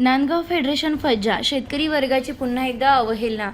Nandgaon federation फज्जा शेतकरी वर्गाची पुन्हा एकदा अवहेलना.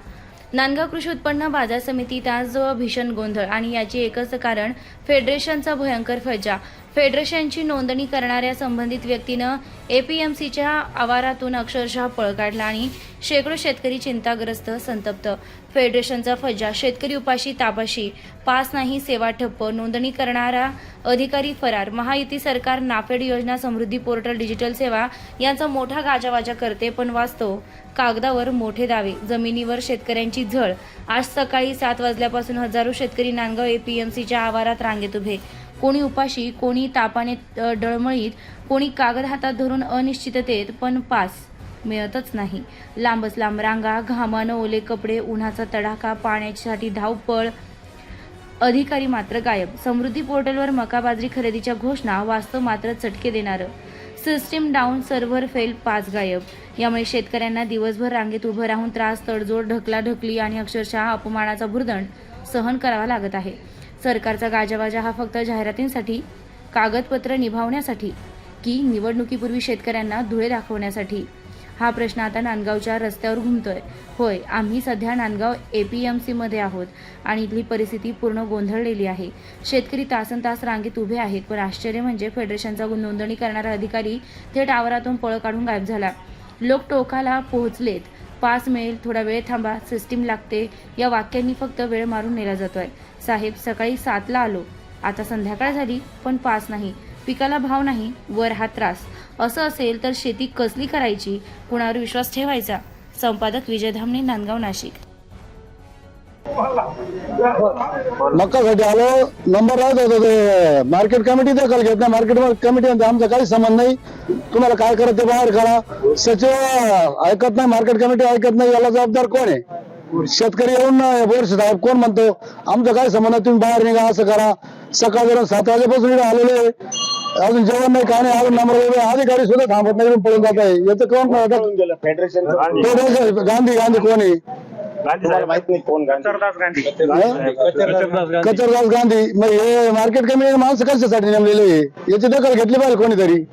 नांदगाव कृषी उत्पन्न बाजार समितीत आज भीषण गोंधळ आणि याचे एकच कारण फेडरेशनचा भयंकर फज्जा. फेडरेशनची नोंदणी करणाऱ्या संबंधित व्यक्तीनं एपीएमसीच्या आवारातून अक्षरशः पळ काढला आणि शेकडो शेतकरी चिंताग्रस्त संतप्त. फेडरेशनचा फज्जा शेतकरी उपाशी तापाशी. पास नाही सेवा ठप्प. नोंदणी करणारा अधिकारी फरार. महायुती सरकार नाफेड योजना समृद्धी पोर्टल डिजिटल सेवा यांचा मोठा गाजावाजा करते पण वास्तव कागदावर मोठे दावे. जमिनीवर शेतकऱ्यांची झळ. आज सकाळी सात वाजल्यापासून हजारो शेतकरी नांदगाव एपीएमसीच्या आवारात रांगेत उभे. कोणी उपाशी कोणी तापाने डळमळीत कोणी कागद हातात धरून अनिश्चिततेत पण पास मिळतच नाही. लांबच लांब रांगा घामानं ओले कपडे उन्हाचा तडाखा पाण्यासाठी धावपळ अधिकारी मात्र गायब. समृद्धी पोर्टलवर मका बाजरी खरेदीच्या घोषणा वास्तव मात्र चटके देणारं. सिस्टीम डाऊन सर्व्हर फेल पाच गायब. यामुळे शेतकऱ्यांना दिवसभर रांगेत उभं राहून त्रास तडजोड ढकला ढकली आणि अक्षरशः अपमानाचा भुर्दंड सहन करावा लागत आहे. सरकारचा गाजावाजा हा फक्त जाहिरातींसाठी कागदपत्र निभावण्यासाठी की निवडणुकीपूर्वी शेतकऱ्यांना धुळे दाखवण्यासाठी? हा प्रश्न आता नांदगावच्या रस्त्यावर घुमतोय. होय आम्ही सध्या नांदगाव ए पी एम सीमध्ये आहोत आणि इथली परिस्थिती पूर्ण गोंधळलेली आहे. शेतकरी तासन तास रांगेत उभे आहेत पण आश्चर्य म्हणजे फेडरेशनचा नोंदणी करणारा अधिकारी थेट आवारातून पळ काढून गायब झाला. लोक टोकाला पोहोचलेत. पास मिळेल थोडा वेळ थांबा सिस्टीम लागते. या वाक्यांनी फक्त वेळ मारून नेला जातोय. साहेब सकाळी सातला आलो. आता संध्याकाळ झाली पण पास नाही. पिकाला भाव नाही वर हा त्रास. असं असेल तर शेती कसली करायची? कुणावर विश्वास ठेवायचा? संपादक विजय धामणे नांदगाव नाशिक. मक्कासाठी आलो नंबर राहत होता ते. मार्केट कमिटी दखल घेत नाही. मार्केट कमिटी आमचा काही संबंध नाही. तुम्हाला काय करत ते बाहेर करा सचिव ऐकत नाही मार्केट कमिटी ऐकत नाही. याला जबाबदार कोण आहे? शेतकरी येऊन बोर साहेब कोण म्हणतो? आमचा काय संबंध तुम्ही बाहेर निघा असं करा. सकाळ सात वाजेपासून आलेले अजून जेवण नाही काय नाही अजून नंबर अधिकारी सुद्धा थांबत नाही पळून जात आहे. याचं कोण गेलं? फेडरेशन तो गांधी. गांधी कोण आहे? तुम्हाला माहीत नाही कोण गांधी. कचरदास गांधी. मग हे मार्केट कमिटी माणसं कशासाठी नेमलेले आहे? याची दखल घेतली पाहिजे कोणीतरी.